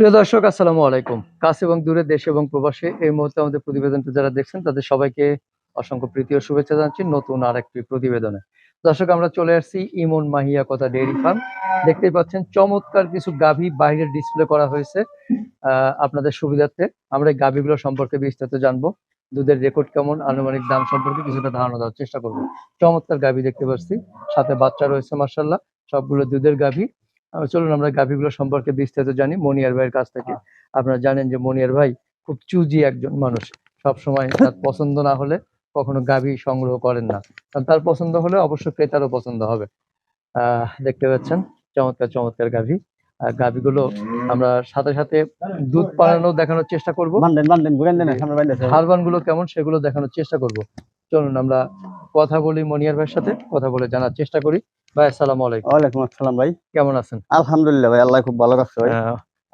প্রিয় দর্শক, আসসালামু আলাইকুম। কাছে এবং দূরে দেশ এবং প্রবাসে এই মুহূর্তে আমাদের প্রতিবেদনটা যারা দেখছেন, তাদের সবাইকে অসংখ্য প্রীতি ও শুভেচ্ছা জানাচ্ছি নতুন আর একটি প্রতিবেদনে। দর্শক, আমরা চলে আসছি ইমন মাহিয়া কথা ডেয়ারি ফার্ম দেখতেই পাচ্ছেন, চমৎকার কিছু গাভী বাইরে ডিসপ্লে করা হয়েছে আপনাদের সুবিধার্থে। আমরা এই গাভীগুলো সম্পর্কে বিস্তারিত জানব। দুধের রেকর্ড কেমন, আনুমানিক দাম সম্পর্কে কিছুটা ধারণা দেওয়ার চেষ্টা করব। চমৎকার গাভী দেখতে পাচ্ছি, সাথে বাচ্চা রয়েছে মার্শাল্লাহ সবগুলো দুধের গাভী। চলুন আমরা গাভীগুলো সম্পর্কে বিস্তারিত জানি মনিয়ার ভাইয়ের কাছ থেকে। আপনারা জানেন যে মনিয়ার ভাই খুব চুজি একজন মানুষ। সব সময় তার পছন্দ না হলে কখনো গাভী সংগ্রহ করেন না। কারণ তার পছন্দ হলে অবশ্য ক্রেতারও পছন্দ হবে। আহ দেখতে পাচ্ছেন চমৎকার চমৎকার গাভী। আর গাভীগুলো আমরা সাথে সাথে দুধ পালানো দেখানোর চেষ্টা করব। হারবানগুলো কেমন সেগুলো দেখানোর চেষ্টা করব। চলুন আমরা কথা বলি মনিয়ার ভাইয়ের সাথে কথা বলে জানার চেষ্টা করি। ভাই আসসালামু আলাইকুম। ওয়ালাইকুম আসসালাম ভাই। কেমন আছেন? আলহামদুলিল্লাহ ভাই আল্লাহ খুব ভালো রাখছে ভাই।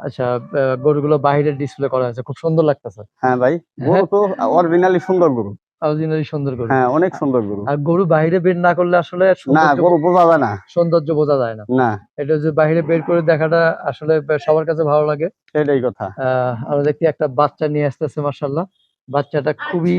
আচ্ছা আহ, গরুগুলো বাইরে ডিসপ্লে করা হয়েছে খুব সুন্দর লাগতেছে। হ্যাঁ ভাই গরু তো অরিজিনালি সুন্দর গরু। অরিজিনালি সুন্দর গরু। হ্যাঁ অনেক সুন্দর গরু। আর গরু বাইরে বের না করলে আসলে না গরু বোঝা যায় না। সৌন্দর্য বোঝা যায় না। না। এটা যে বাইরে বের করে দেখাটা আসলে সবার কাছে ভালো লাগে। সেটাই কথা। আহ আমরা দেখি একটা বাচ্চা নিয়ে আসতেছে মার্শাল্লাহ বাচ্চাটা খুবই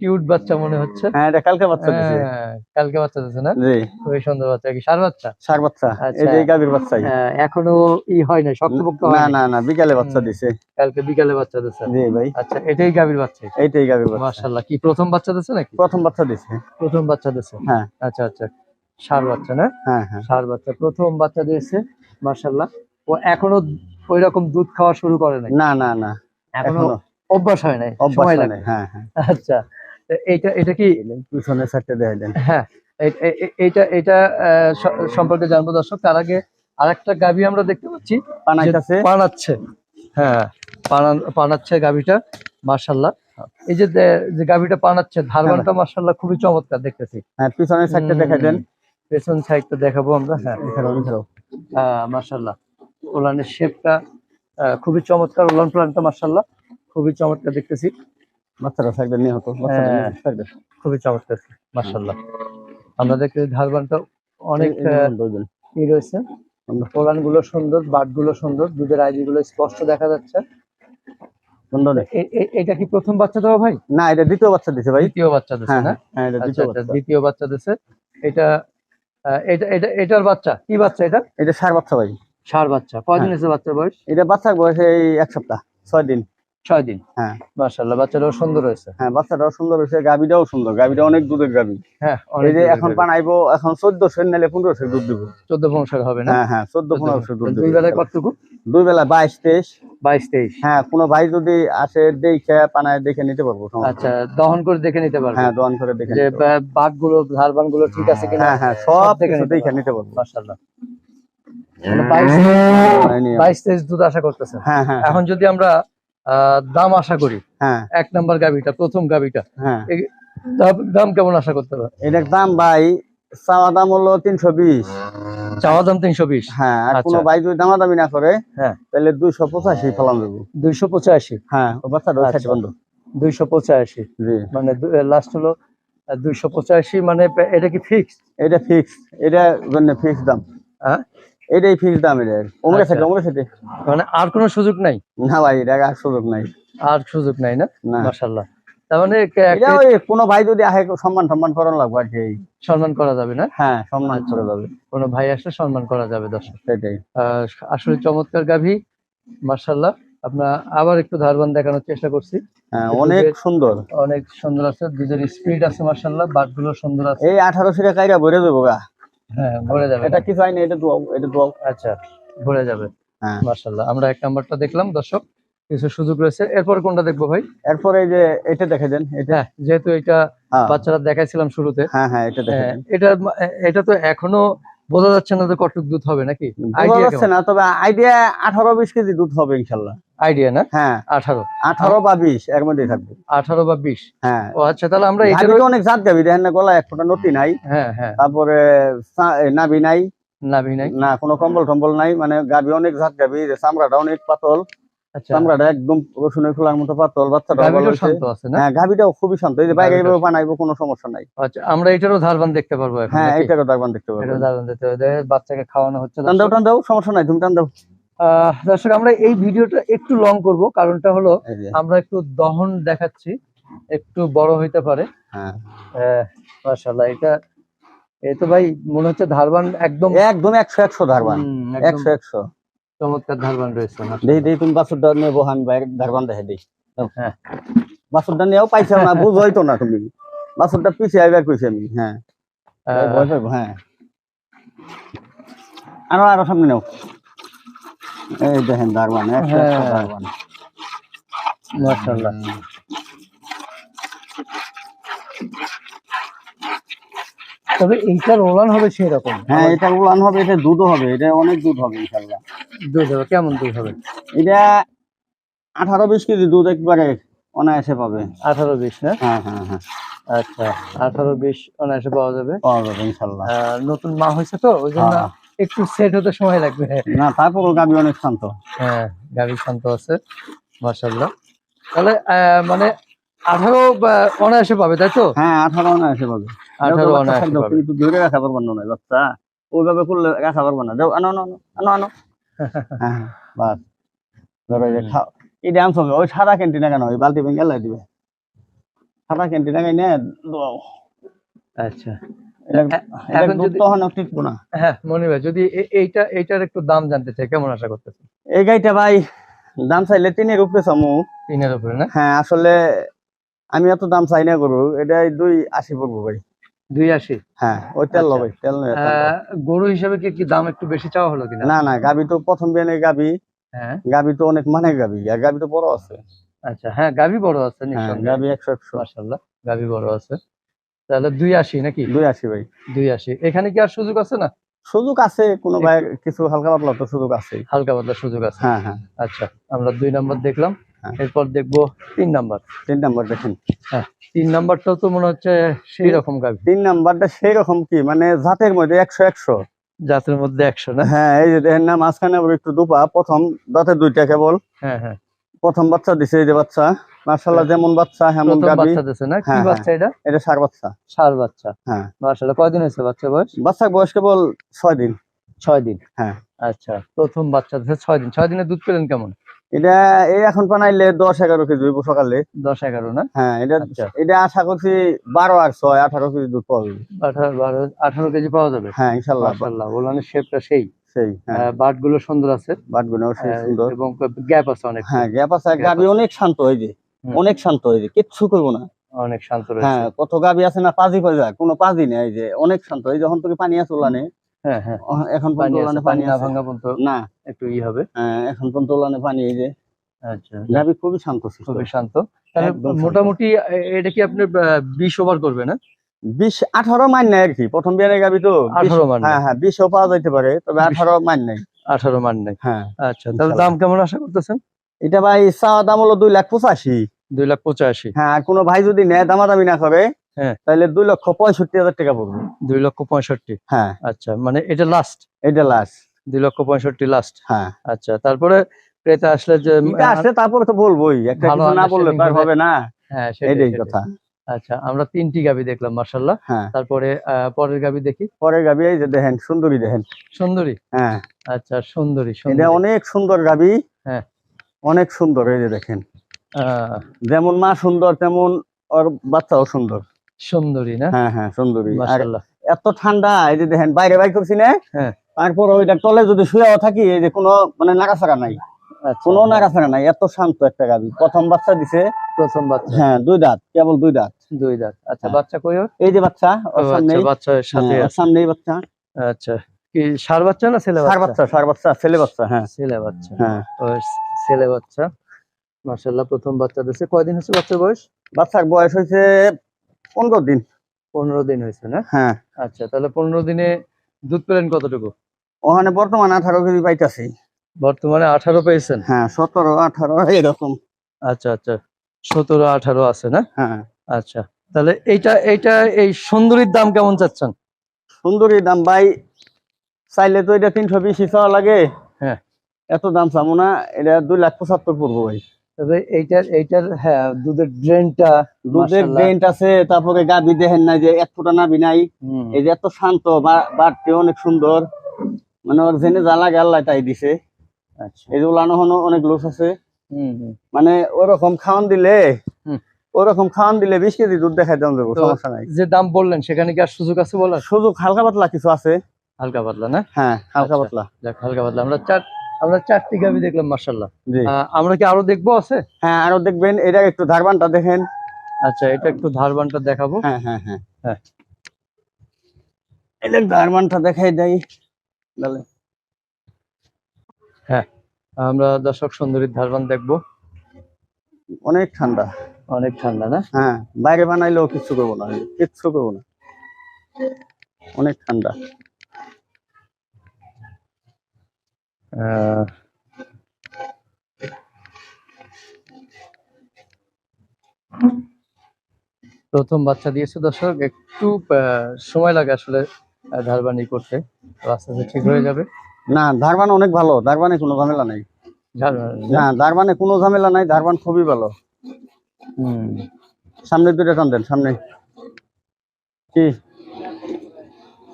কিউট বাচ্চা মনে হচ্ছে। হ্যাঁ এটা কালকে বাচ্চা দিছে। হ্যাঁ, কালকে বাচ্চা দিচ্ছে না? জি। খুবই সুন্দর বাচ্চা কি? সার বাচ্চা? সার বাচ্চা। এই আচ্ছা। যে এই গাভীর বাচ্চাই। হ্যাঁ, এখনও ই হয় নাই শক্তপোক্ত হয় না। না না বিকালে বাচ্চা। দিছে। কালকে বিকালে বাচ্চা দিচ্ছে জি ভাই। আচ্ছা এটাই গাভীর বাচ্চা? এইটাই গাভীর বাচ্চা। মার্শাল্লাহ কি প্রথম বাচ্চা দিচ্ছে নাকি? প্রথম বাচ্চা দিছে। প্রথম বাচ্চা দিচ্ছে হ্যাঁ। আচ্ছা আচ্ছা সার বাচ্চা না? হ্যাঁ হ্যাঁ। ষাঁড় বাচ্চা প্রথম বাচ্চা দিয়েছে মার্শাল্লাহ ও এখনও ওই রকম দুধ খাওয়া শুরু করে নাই? না না না। এখনও। অভ্যাস হয় নাই সময় হয় লাগে। হ্যাঁ হ্যাঁ। আচ্ছা তো এইটা এটা কি? পিছনের সাইডটা দেখাই দেন। হ্যাঁ এ- এ- এ- এইটা এটা সম্পর্কে জানব দর্শক। তার আগে আরেকটা গাভী আমরা দেখতে পাচ্ছি পানাচ্ছে। হ্যাঁ পানাচ্ছে গাভীটা মার্শাল্লাহ এই যে যে গাভীটা পানাচ্ছে ধারবানটা মার্শাল্লাহ খুবই চমৎকার দেখতেছি। হ্যাঁ পিছনের সাইডটা দেখাই দেন। পেছন সাইডটা দেখাবো আমরা। হ্যাঁ মার্শাল্লাহ ওলানের শেপটা খুবই চমৎকার। ওলান প্লানটা মার্শাল্লাহ খুবই চমৎকার দেখতেছি। বাচ্চারা সাইডে নিহত হ্যাঁ। খুবই চমৎকার মার্শাল্লাহ আমরা দেখতে ধারবানটা অনেক। ই রয়েছে। ওলানগুলো সুন্দর বাটগুলো সুন্দর দুধের আইডি গুলো স্পষ্ট দেখা যাচ্ছে। এটা কি প্রথম বাচ্চা দেওয়া ভাই? না এটা দ্বিতীয় বাচ্চা দিছে ভাই। দ্বিতীয় বাচ্চা দিচ্ছে হ্যাঁ না? হ্যাঁ আচ্ছা দ্বিতীয় আচ্ছা বাচ্চা। দ্বিতীয় বাচ্চা দিচ্ছে এটা এটা এটা এটার বাচ্চা? কি বাচ্চা এটা? এটা সার বাচ্চা ভাই। ষাঁড় বাচ্চা। কয়দিন। হয়েছে বাচ্চার বয়স? এটা বাচ্চার বয়স এই এক সপ্তাহ ছয় দিন। ছয় দিন হ্যাঁ মার্শাল্লাহ বাচ্চাটাও সুন্দর হয়েছে হ্যাঁ বাচ্চাটাও সুন্দর হয়েছে গাভিটাও সুন্দর গাভিটা অনেক দুধের গাভি হ্যাঁ এই যে এখন গাভী। বানাইবো এখন চোদ্দশো নাহলে পনেরোশো দুধ দিব চোদ্দ বংশের হবে না হ্যাঁ হ্যাঁ চোদ্দ পনেরোশো দুধ দুই বেলায় কতটুকু দুই বেলা বাইশ তেইশ বাইশ তেইশ হ্যাঁ কোনো ভাই যদি আসে দেখে পানায় দেখে নিতে পারব আচ্ছা দহন করে দেখে নিতে পারবে হ্যাঁ দোয়ান করে দেখে যে বাঘগুলো ধারবানগুলো ঠিক আছে কিনা হ্যাঁ হ্যাঁ সব নিতে দেখে পারব। নিতে পারব মার্শাল্লাহ মানে বাইশ তেইশ দুধ আশা করতেছেন হ্যাঁ হ্যাঁ এখন যদি আমরা দাম আশা করি। হ্যাঁ। এক নাম্বার গাভিটা প্রথম গাভিটা। হ্যাঁ। দাম- কেমন আশা করতে পারে এটার দাম ভাই চাওয়া দাম হলো তিনশো বিশ। চাওয়া দাম তিনশো বিশ? হ্যাঁ আর আচ্ছা। কোনো ভাই যদি দামাদামি না করে হ্যাঁ। তাহলে দুইশো পঁচাশি ফলাম দেবো। দুইশো পঁচাশি? হ্যাঁ বাচ্চাটা আচ্ছা। বন্ধ। দুইশো পঁচাশি? মানে লাস্ট হলো দুইশো পঁচাশি মানে এটা কি ফিক্স এটা ফিক্স এটা ফিক্স দাম। হ্যাঁ? এটাই ফিক্স দাম এটা। ওমরে আচ্ছা। সাথে ওমরে সাথে। মানে আর কোনো সুযোগ নাই? না ভাই এটা আর সুযোগ নাই। আর সুযোগ নাই না? মার্শাল্লাহ তার মানে কোনো ভাই যদি আহে সম্মান সম্মান করানো লাগবে আর কি। সম্মান করা যাবে না? হ্যাঁ সম্মান আচ্ছা। করে যাবে। কোনো ভাই আসলে সম্মান করা যাবে দর্শক। সেটাই। আসলে চমৎকার গাভী মার্শাল্লাহ আপনার আবার একটু ধারবান দেখানোর চেষ্টা করছি। হ্যাঁ অনেক সুন্দর। অনেক সুন্দর আছে দুধের স্পিড আছে মার্শাল্লাহ বাটগুলো সুন্দর আছে। এই আঠারোশো টাকা কাইরা ভরে দেবো গা। হ্যাঁ ভরে যাবে। এটা কিছু হয়নি এটা দোয়াও এটা দোয়াও আচ্ছা ভরে যাবে। হ্যাঁ। মার্শাল্লাহ আমরা এক নাম্বারটা দেখলাম দর্শক। কিছু সুযোগ রয়েছে। এরপর কোনটা দেখব ভাই? এরপরে এই যে এটা দেখে দেন এটা। হ্যাঁ যেহেতু এটা হ্যাঁ। বাচ্চারা দেখাইছিলাম শুরুতে। হ্যাঁ হ্যাঁ এটা দেখে এটা এটা তো এখনও বোঝা যাচ্ছে না যে কটুক দুধ হবে নাকি? বোঝা যাচ্ছে না তবে আইডিয়া আঠারো বিশ কেজি দুধ হবে ইনশাল্লাহ আইডিয়া না? হ্যাঁ। আঠারো। আঠারো বা বিশ এর মধ্যেই থাকবে। আঠারো বা বিশ? হ্যাঁ। ও আচ্ছা তাহলে আমরা অনেক জাত গাভী দেখেন না গলা এক ফোঁটা নতি নাই। হ্যাঁ হ্যাঁ। তারপরে নাভি নাই। নাভি নাই? না কোনো কম্বল টম্বল নাই। মানে গাভী অনেক জাত যে চামড়াটা অনেক পাতল। আচ্ছা। চামড়াটা একদম রসুনের খোলার মতো পাতল বাচ্চাটা ভালো শান্ত আছে না? হ্যাঁ খুবই শান্ত। এই যে বাইরে এইভাবে বানাইবো কোনো সমস্যা নাই। আচ্ছা আমরা এটারও ধারবান দেখতে পারব হ্যাঁ দেখতে পারব। এটারও ধারবান দেখতে পারব। বাচ্চাকে খাওয়ানো হচ্ছে টান দাও টান দাও সমস্যা নাই তুমি টান দাও। দর্শক আমরা এই ভিডিওটা একটু লং করব। কারণটা হলো আমরা একটু দহন দেখাচ্ছি। একটু বড় হইতে পারে। হ্যাঁ। এটা তো ভাই মনে হচ্ছে ধারবান একদম একদম একশো একশো ধারবান। একশো একশো। চমৎকার ধারবান রয়েছে তুমি বাছুরটা নেব আমি ধারবান দেখে দিই। হ্যাঁ। বাছুরটা না বুঝ হইতো না তুমি। বাছুরটা পিছিয়ে আইবার কইছি আমি হ্যাঁ। হ্যাঁ। আরও আরও সামনে নাও। এই দেখেন দারবান হ্যাঁ। দারবান মাশাআল্লাহ। তবে এইটার ওলান হবে সেই রকম হ্যাঁ এটা উলান হবে এটা দুধও হবে এটা অনেক দুধ হবে ইনশাল্লাহ দুধ হবে কেমন দুধ হবে? এটা আঠারো বিশ কেজি দুধ একবারে অনায়াসে পাবে। আঠারো বিশ না? হ্যাঁ হ্যাঁ হ্যাঁ। আচ্ছা আঠারো বিশ অনায়াসে পাওয়া যাবে। পাওয়া যাবে ইনশাল্লাহ নতুন মা হয়েছে তো ওই জন্য হ্যাঁ। একটু সেট হতে সময় লাগবে। না তারপর গাবি অনেক শান্ত। হ্যাঁ গাড়ি শান্ত আছে মার্শাল্লাহ তাহলে মানে আঠারো অনায়াসে পাবে তাই তো? হ্যাঁ আঠারো অনায়াসে পাবে। আঠারো অনায়াসে পাবে। কিন্তু ধরে রাখা পারব না বাচ্চা। ওইভাবে করলে রাখা পারব না। যাও আনো আনো আনো আনো হ্যাঁ বাস। ধরো যে খাও। এই ড্যাম সঙ্গে ওই সাদা ক্যান্টিনে কেন? ওই বালতি ভেঙে দিবে। সাদা ক্যান্টিনে গাই নে দাও। আচ্ছা। হ্যাঁ মনি ভাই যদি এইটা এইটার একটু দাম জানতে চাই কেমন আশা করতেছেন? এই গাইটা ভাই দাম চাইলে তিনের উপরে চামু। তিনের উপরে না? হ্যাঁ আসলে আমি এত দাম চাই না করব এটা দুই আশি পড়ব ভাই। দুই আশি? হ্যাঁ ওই তেল আচ্ছা। লবে তেল গরু হিসাবে কি কি দাম একটু বেশি চাওয়া হলো কিনা? না না গাবি তো প্রথম বিয়ানের গাবি। হ্যাঁ। গাবি তো অনেক মানে গাবি আর গাবি তো বড় আছে। আচ্ছা হ্যাঁ গাভি বড় আছে হ্যাঁ গাবি একশো একশো। মার্শাল্লাহ গাভি বড় আছে। তাহলে দুই আশি নাকি? দুই আশি ভাই। দুই আশি। এখানে কি আর সুযোগ আছে না? সুযোগ আছে কোনো ভাই কিছু হালকা পাতলা তো সুযোগ আছে। হালকা পাতলা সুযোগ আছে। হ্যাঁ হ্যাঁ। আচ্ছা আমরা দুই নাম্বার দেখলাম। হ্যাঁ। এরপর দেখব তিন নাম্বার। তিন নাম্বার দেখেন। তিন নাম্বারটাও তো মনে হচ্ছে সেই রকম গাভি তিন নাম্বারটা সেই রকম কি? মানে জাতের মধ্যে একশো একশো। জাতের মধ্যে একশো না? হ্যাঁ এই যে দেখেন না মাঝখানে একটু দুপা। প্রথম দাঁতের দুইটা কেবল। হ্যাঁ হ্যাঁ। প্রথম বাচ্চা দিছে এই যে বাচ্চা। মার্শাল্লাহ যেমন বাচ্চা হেমন প্রথম গাবি। বাচ্চা দিছে না? কি হ্যাঁ, বাচ্চা এটা? এটা সার বাচ্চা। সার বাচ্চা। হ্যাঁ। মার্শাল্লাহ কয়দিন হয়েছে বাচ্চা বয়স? বাচ্চার বয়স কেবল ছয় দিন। ছয় দিন? হ্যাঁ। আচ্ছা প্রথম বাচ্চা দিছে ছয় দিন। ছয় দিনে দুধ পেলেন কেমন? এটা এই এখন বানাইলে দশ এগারো কেজি হইব সকালে। দশ এগারো না? হ্যাঁ এটা আচ্ছা। এটা আশা করছি বারো আর ছয় আঠারো কেজি দুধ পাওয়া যাবে। আঠারো বারো আঠারো কেজি পাওয়া যাবে? হ্যাঁ ইনশাল্লাহ মার্শাল্লাহ ওলানের শেপটা সেই। সেই হ্যাঁ। বাটগুলো সুন্দর আছে। বাটগুলো সেই আহ, সুন্দর। এবং গ্যাপ আছে অনেক। হ্যাঁ গ্যাপ আছে। গাবি অনেক শান্ত এই যে অনেক শান্ত এই যে কিচ্ছু করব না। অনেক শান্ত হ্যাঁ কত গাবি আছে না পাজি যায় কোনো পাজি নেই যে অনেক শান্ত। এই যখন তোকে পানি আছে ওলানে হ্যাঁ হ্যাঁ। এখন পানি পানি না ভাঙা পর্যন্ত না। একটু ই হবে। হ্যাঁ, এখন পর্যন্ত ওলানে পানি এই যে আচ্ছা। গাবি খুবই শান্ত খুবই শান্ত। তাহলে মোটামুটি এটা কি আপনি বিশ ওভার করবে না? বিশ আঠারো মাইন নাই আর কি। প্রথম গাবি তো আঠারো মান হ্যাঁ হ্যাঁ বিশও পাওয়া যাইতে পারে তবে আঠারো মাইন নাই। আঠারো মান নেই। হ্যাঁ। আচ্ছা তাহলে দাম কেমন আশা করতেছেন? এটা ভাই চাওয়া দাম হলো দুই লাখ পঁচাশি। দুই লাখ পঁচাশি। হ্যাঁ কোনো ভাই যদি নেয় দামাদামি না করে হ্যাঁ। তাহলে দুই লক্ষ পঁয়ষট্টি হাজার টাকা পড়বে। দুই লক্ষ পঁয়ষট্টি। হ্যাঁ। আচ্ছা মানে এটা লাস্ট এটা লাস্ট দুই লক্ষ পঁয়ষট্টি লাস্ট হ্যাঁ। আচ্ছা তারপরে ক্রেতা আসলে যে আসলে তারপরে তো বলবোই। একটা কিছু না বললে হবে না। হ্যাঁ এটাই সেটাই। কথা। আচ্ছা আমরা তিনটি গাবি দেখলাম মার্শাল্লাহ হ্যাঁ। তারপরে পরের গাবি দেখি? পরের গাবি এই যে দেখেন সুন্দরী দেখেন। সুন্দরী? হ্যাঁ। আচ্ছা সুন্দরী এটা সুন্দরী অনেক সুন্দর গাবি। হ্যাঁ। অনেক সুন্দর এই যে দেখেন। আহ, যেমন মা সুন্দর তেমন ওর বাচ্চাও সুন্দর। সুন্দরী না? হ্যাঁ হ্যাঁ সুন্দরী। মার্শাল্লাহ এত ঠান্ডা এই যে দেখেন বাইরে বাইর করছি না। হ্যাঁ। তারপর ওইটা তলে যদি শুয়েও থাকি এই যে কোনো মানে নাড়াচাড়া নাই। কোনো হ্যাঁ, নাড়াচাড়া নাই এত শান্ত একটা গাবি প্রথম বাচ্চা দিছে। প্রথম বাচ্চা। হ্যাঁ দুই দাঁত কেবল দুই দাঁত। দুই দাঁত। আচ্ছা হ্যাঁ। বাচ্চা কই? এই যে বাচ্চা আচ্ছা সাথে হ্যাঁ, সামনেই বাচ্চা। আচ্ছা কি সার বাচ্চা না ছেলে সার বাচ্চা? বাচ্চা সার বাচ্চা ছেলে বাচ্চা হ্যাঁ। ছেলে বাচ্চা। হ্যাঁ। ছেলে বাচ্চা। মার্শাল্লাহ প্রথম বাচ্চা দিয়েছে কয়দিন হচ্ছে বাচ্চার বয়স? বাচ্চার বয়স হয়েছে পনেরো দিন। পনেরো দিন হয়েছে না? হ্যাঁ। আচ্ছা তাহলে পনেরো দিনে দুধ পেলেন কতটুকু? ওখানে বর্তমান আঠারো কেজি পাইতাছি। বর্তমানে আঠারো পেয়েছেন? হ্যাঁ সতেরো আঠারো এরকম। আচ্ছা আচ্ছা সতেরো আঠারো আছে না? হ্যাঁ। আচ্ছা তাহলে এইটা এইটা এই সুন্দরীর দাম কেমন চাচ্ছেন? সুন্দরী দাম ভাই চাইলে তো এটা তিনশো বিশি চাওয়া লাগে। হ্যাঁ। এত দাম চাবো না এটা দুই লাখ পঁচাত্তর পড়ব ভাই। তবে এইটার এইটার হ্যাঁ দুধের ড্রেনটা দুধের। আছে তারপরে গাবি দেখেন না যে এক ফোঁটা নাবি নাই। এই যে এত শান্ত বাড়তে অনেক সুন্দর। মানে ওর জেনে তাই দিছে। আচ্ছা এই যে উলানো হনো অনেক লোস আছে। মানে ওরকম খাওয়ান দিলে ওরকম খাওয়ান দিলে বিশ কেজি দুধ দেখাই দেন দেবো সমস্যা নাই। যে দাম বললেন সেখানে কি আর সুযোগ আছে বলার? সুযোগ হালকা পাতলা কিছু আছে। হালকা পাতলা না? হ্যাঁ হালকা আচ্ছা। পাতলা। যাক হালকা পাতলা। আমরা চার আমরা চারটি গাবি দেখলাম মার্শাল্লাহ জি। আমরা কি আরও দেখব আছে? হ্যাঁ আরও দেখবেন। এটা একটু ধারবানটা দেখেন। আচ্ছা এটা একটু ধারবানটা দেখাবো। হ্যাঁ হ্যাঁ হ্যাঁ। হ্যাঁ। এটা ধারবানটা দেখাই দেয় তাহলে আমরা দর্শক সুন্দরীর ধারবান দেখব। অনেক ঠান্ডা। অনেক ঠান্ডা না? হ্যাঁ বাইরে বানাইলেও কিচ্ছু করব না কিচ্ছু করব না। অনেক ঠান্ডা। প্রথম বাচ্চা দিয়েছে দর্শক একটু আহ, সময় লাগে আসলে ধারবানি করতে। আস্তে ঠিক হয়ে যাবে। না ধারবান অনেক ভালো ধারবানে কোনো ঝামেলা নাই। না ধারবানে কোনো ঝামেলা নাই ধারবান খুবই ভালো। হুম। সামনে দুটো টান দেন সামনে। কি?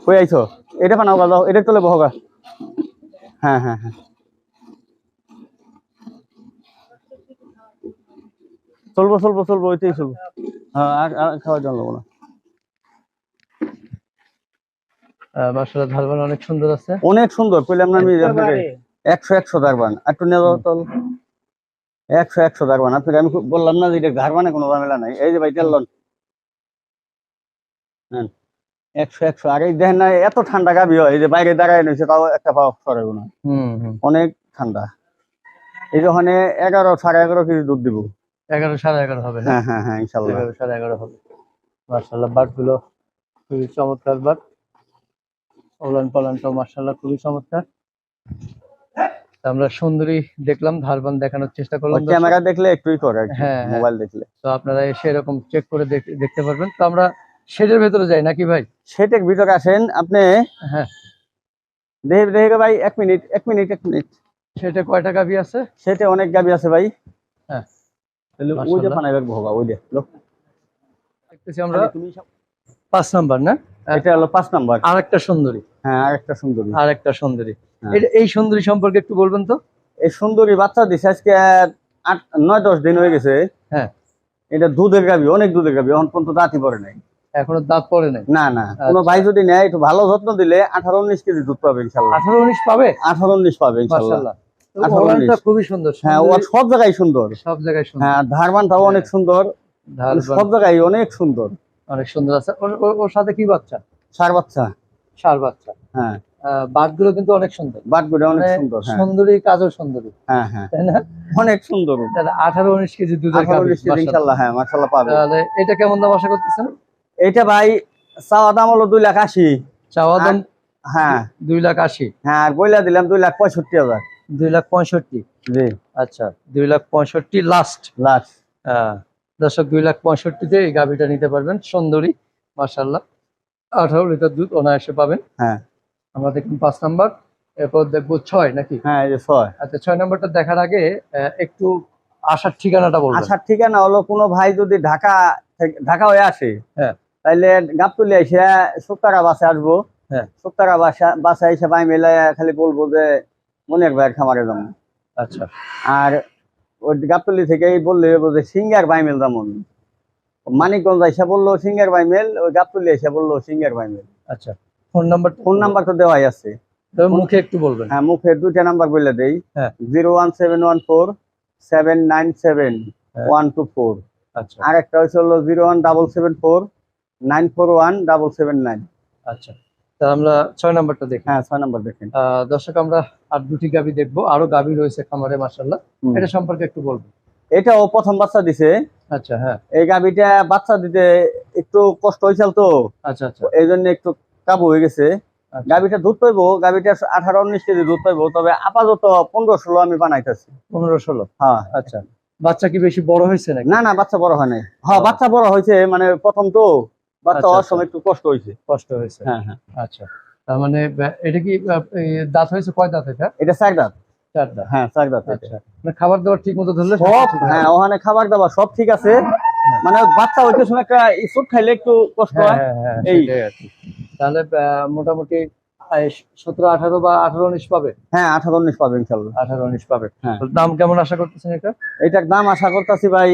কই আইছো? এটা বানাও বাজাও এটা তোলে বহগা। হ্যাঁ হ্যাঁ হ্যাঁ। চলবো চলবো চলবো ওইটাই চলবো। হ্যাঁ আর জন্য না। আহ, মার্শাল্লাহ ধারবান অনেক সুন্দর আছে। অনেক সুন্দর কইলাম না আমি আপনাকে একশো একশো দারবান একটু তল একশো একশো দারবান আপনাকে আমি খুব বললাম না যে এটা ধারবানে কোনো ঝামেলা নাই। এই যে ভাই হ্যাঁ। একশো একশো। আর এই দেখেন না এত ঠান্ডা গাবি হয় এই যে বাইরে দাঁড়ায় তাও একটা পাও সরাইব না হুম হুম। অনেক ঠান্ডা। এই যে ওখানে এগারো সাড়ে এগারো কেজি দুধ দিব। এগারো সাড়ে এগারো হবে হ্যাঁ হ্যাঁ হ্যাঁ ইনশাল্লাহ সাড়ে এগারো হবে। মার্শাল্লাহ বাটগুলো খুবই চমৎকার বাট। ওলান পালানটাও মার্শাল্লাহ খুবই চমৎকার। তা আমরা সুন্দরী দেখলাম ধারবান দেখানোর চেষ্টা করলাম ক্যামেরা দেখলে একটুই করে হ্যাঁ, হ্যাঁ। মোবাইল দেখলে। তো আপনারা এসে এরকম চেক করে দেখতে পারবেন। তো আমরা শেডের ভেতরে যাই নাকি ভাই? সেটের ভিতরে আসেন আপনি হ্যাঁ। দেখে দেখে ভাই এক মিনিট এক মিনিট এক মিনিট। সেটা কয়টা গাভি আছে? সেটে অনেক গাবি আছে ভাই। হ্যাঁ। তাহলে ওই যে হোগা, ওই যে লোক। দেখতেছি আমরা পাঁচ নাম্বার না? এটা হলো পাঁচ নাম্বার। আর একটা সুন্দরী। হ্যাঁ আর একটা সুন্দরী। আর একটা সুন্দরী। হ্যাঁ। এটা এই সুন্দরী সম্পর্কে একটু বলবেন তো? এই সুন্দরী বাচ্চা দিছে আজকে আট নয় দশ দিন হয়ে গেছে। হ্যাঁ। এটা দুধের গাবি অনেক দুধের গাবি এখন পর্যন্ত দাঁতই পড়ে নাই। এখনও দাঁত পড়ে নাই? না না কোনো আচ্ছা। ভাই যদি নেয় একটু ভালো যত্ন দিলে আঠারো উনিশ কেজি দুধ পাবে ইনশাল্লাহ। আঠারো উনিশ পাবে? আঠারো উনিশ পাবে ইনশাল্লাহ। খুবই সুন্দর হ্যাঁ ও সব জায়গায় সুন্দর। সব জায়গায় সুন্দর। হ্যাঁ ধারবানটাও অনেক সুন্দর। সব জায়গায় অনেক সুন্দর। অনেক সুন্দর আছে। ওর- সাথে কি বাচ্চা? সার বাচ্চা। সার বাচ্চা। হ্যাঁ। বাটগুলো কিন্তু অনেক সুন্দর। বাটগুলো অনেক মানে সুন্দর হ্যাঁ। সুন্দরী কাজও সুন্দরী। হ্যাঁ হ্যাঁ। তাই না? অনেক সুন্দর। তাহলে আঠারো উনিশ কেজি দুধের ইনশাল্লাহ হ্যাঁ মার্শাল্লাহ পাবে। তাহলে এটা কেমন দাম আশা করতেছেন? ভাই চাওয়া দাম হলো দুই লাখ আশি। চাওয়া দাম হ্যাঁ। দুই লাখ আশি। হ্যাঁ আর বইলা দিলাম দুই লাখ পঁয়ষট্টি হাজার। দুই লাখ পঁয়ষট্টি। জি। আচ্ছা দুই লাখ পঁয়ষট্টি লাস্ট। লাখ দর্শক দুই লাখ পঁয়ষট্টিতে এই গাভিটা নিতে পারবেন। সুন্দরী মার্শাল্লাহ আঠারো লিটার দুধ অনায়াসে পাবেন। হ্যাঁ। আমরা দেখুন পাঁচ নাম্বার এরপর দেখব ছয় নাকি? হ্যাঁ ছয়। আচ্ছা ছয় নাম্বারটা দেখার আগে একটু আসার ঠিকানাটা বলব আসার ঠিকানা হলো কোনো ভাই যদি ঢাকা ঢাকা হয়ে আসে হ্যাঁ। তাইলে গাবতুলি এসে সুক্তারা বাসে আসব। হ্যাঁ। সুক্তারা বাসা বাসা এসে ভাই মিলে খালি বলব যে মনের ভাইয়ের খামারে যাব। আচ্ছা। আর ওই গাবতলি থেকে বললে যে সিঙ্গার বাইমেল যেমন মানিকগঞ্জ এসে বলল সিঙ্গার বাইমেল। ওই গাবতলি এসে বলল সিঙ্গার বাইমেল। আচ্ছা ফোন নাম্বার ফোন নাম্বার তো দেওয়াই আছে। মুখে একটু বলবেন। হ্যাঁ মুখে দুইটা নাম্বার বলে দেই। হ্যাঁ। Zero one seven one four seven nine seven হ্যাঁ। One two four. আচ্ছা। আর একটা হচ্ছে হলো zero one double seven four nine four one double seven nine. আচ্ছা। আমরা ছয় নাম্বারটা দেখি। হ্যাঁ ছয় নাম্বার দেখেন। দর্শক আমরা আর দুটি গাভি দেখব। আরও গাভি রয়েছে খামারে মাসাল্লাহ এটা সম্পর্কে একটু বলব। এটাও প্রথম বাচ্চা দিছে। আচ্ছা হ্যাঁ। এই গাভিটা বাচ্চা দিতে একটু কষ্ট হয়েছিল তো। আচ্ছা আচ্ছা। এই জন্য একটু কাবু হয়ে গেছে। আচ্ছা। গাভিটা দুধ পাইবো। গাভিটা আঠারো উনিশ কেজি দুধ পাইবো। তবে আপাতত পনেরো ষোলো আমি বানাইতেছি। পনেরো ষোলো? হ্যাঁ। আচ্ছা। বাচ্চা কি বেশি বড় হয়েছে না না বাচ্চা বড় হয় নাই। হ্যাঁ বাচ্চা বড় হয়েছে। মানে প্রথম তো। বাচ্চা আচ্ছা, হওয়ার আচ্ছা। সময় একটু কষ্ট হয়েছে। কষ্ট হয়েছে। হ্যাঁ হ্যাঁ। আচ্ছা। তার মানে এটা কি দাঁত হয়েছে কয় দাঁত এটা? এটা চার দাঁত। চার দাঁত। হ্যাঁ চার দাঁত আচ্ছা। মানে খাবার দাবার ঠিক মতো ধরলে সব হ্যাঁ ওখানে খাবার দাবার সব ঠিক আছে। মানে বাচ্চা হইতে সময় একটা ইসুট খাইলে একটু কষ্ট হ্যাঁ হয়। হ্যাঁ হ্যাঁ এই। তাহলে মোটামুটি সতেরো আঠারো বা আঠারো উনিশ পাবে? হ্যাঁ আঠারো উনিশ পাবে ইনশাল্লাহ আঠারো উনিশ পাবে। হ্যাঁ। দাম কেমন আশা করতেছেন এটা? এটার দাম আশা করতেছি ভাই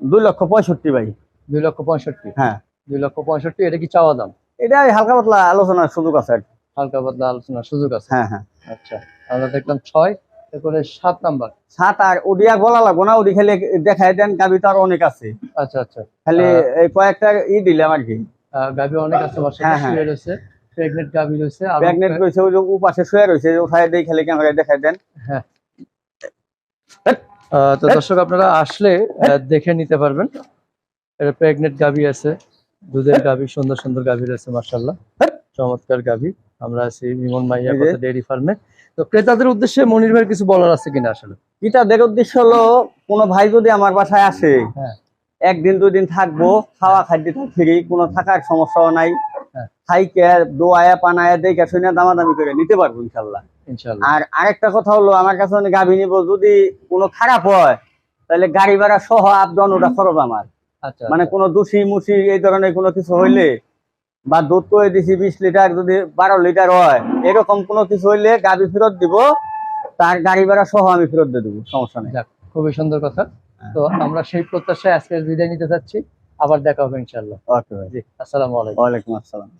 দুই লক্ষ পঁয়ষট্টি ভাই। দুই লক্ষ পঁয়ষট্টি। হ্যাঁ। দুই লক্ষ পঁয়ষট্টি এটা কি চাওয়া দাম? এটা হালকা পাতলা আলোচনার সুযোগ আছে হালকা পাতলা আলোচনার সুযোগ আছে? হ্যাঁ হ্যাঁ। আচ্ছা আমরা দেখলাম ছয় সাত নাম্বার। সাত আর ওডিয়া বলা লাগবো না ওডি খালি দেখাই দেন গাবি তো আর অনেক আছে। আচ্ছা আচ্ছা। খালি এই কয়েকটা ই দিলাম আর কি। অনেক আছে হ্যাঁ, হ্যাঁ। শুয়ে রয়েছে। রয়েছে আর রয়েছে ওই যে উপাশে শুয়ে রয়েছে উঠাই দেই খালি ক্যামেরায় দেখাই দেন। আহ, তো দর্শক আপনারা আসলে দেখে নিতে পারবেন। এটা প্রেগনেন্ট গাভী আছে। দুধের গাভী সুন্দর সুন্দর গাভী রয়েছে মার্শাল্লাহ চমৎকার গাভী। আমরা আছি বিমন মাইয়া কথা ডেয়ারি ফার্মে। তো ক্রেতাদের উদ্দেশ্যে মনির ভাইয়ের কিছু বলার আছে কিনা আসলে? এটা দেখ উদ্দেশ্য হলো কোনো ভাই যদি আমার বাসায় আসে হ্যাঁ। একদিন দুই দিন থাকব খাওয়া খাদ্য ফ্রি কোনো থাকার সমস্যাও নাই। হ্যাঁ। খাইকে দোয়ায়া পানায়া দেখে শুনে দামাদামি করে নিতে পারব ইনশাল্লাহ আর আরেকটা কথা হলো আমার কাছে গাভী নিবো যদি কোনো খারাপ হয় তাহলে গাড়ি ভাড়া সহ আপ ওটা খরচ আমার। মানে কোনো দোষী মুসি এই ধরনের কোনো কিছু হইলে বা দুধ করে দিছি বিশ লিটার যদি বারো লিটার হয় এরকম কোনো কিছু হইলে গাড়ি ফেরত দিব তার গাড়ি ভাড়া সহ আমি ফেরত দিয়ে দেবো সমস্যা নেই। খুবই সুন্দর কথা। তো আমরা সেই প্রত্যাশায় আজকে বিদায় নিতে চাচ্ছি আবার দেখা হবে ইনশাল্লাহ ওকে ভাই। জি আসসালামু আলাইকুম। ওয়ালাইকুম আসসালাম।